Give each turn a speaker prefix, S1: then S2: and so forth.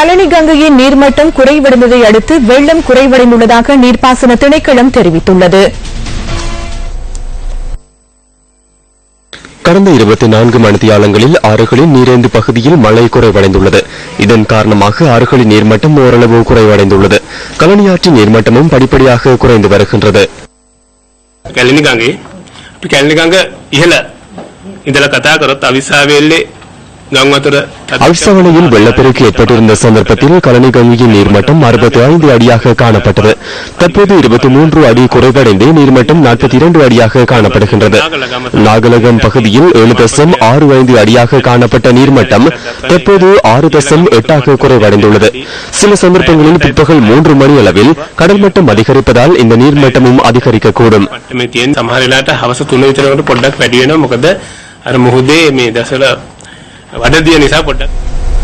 S1: நளினி கங்கையின் நீர்மட்டம் குறைவடைந்ததை அடுத்து வெள்ளம் குறைவடைந்துள்ளதாக நீர்ப்பாசன திணைக்களம் தெரிவித்துள்ளது.
S2: கடந்த இருபத்தி நான்கு மணித்தியாலங்களில் ஆறுகளின் நீரேந்து பகுதியில் மழை குறைவடைந்துள்ளது. இதன் காரணமாக ஆறுகளின் நீர்மட்டம் ஓரளவு குறைவடைந்துள்ளது. கலனியாற்றின் நீர்மட்டமும் படிப்படியாக குறைந்து வருகின்றது.
S3: கலனிகாங்க கலனிகாங்க இயல இதில் கதா கரோ தவிசாவேலே කතා කරොත් අවිස්සාවේල්ලේ ගම් අතර
S2: அவிசவனையில் வெள்ளப்பெருக்கு ஏற்பட்டிருந்த சந்தர்ப்பத்தில் கழனி கங்கையின் நீர்மட்டம் அறுபத்தி ஐந்து அடியாக காணப்பட்டது தற்போது இருபத்தி மூன்று அடி குறைவடைந்து நீர்மட்டம் நாற்பத்தி இரண்டு அடியாக காணப்படுகின்றது நாகலகம் பகுதியில் ஏழு தசம் ஆறு ஐந்து அடியாக காணப்பட்ட நீர்மட்டம் தற்போது ஆறு தசம் எட்டாக குறைவடைந்துள்ளது சில சந்தர்ப்பங்களில் பிற்பகல் மூன்று மணி அளவில் கடல் மட்டம் அதிகரிப்பதால் இந்த நீர்மட்டமும் அதிகரிக்கக்கூடும்
S3: මට්ටමේ තියෙන සමහර වෙලාවට හවස 3 විතරකට පොඩ්ඩක් වැඩි වෙනවා මොකද අර මුහුදේ මේ දසල வடதியானி சாப்பிட்டேன்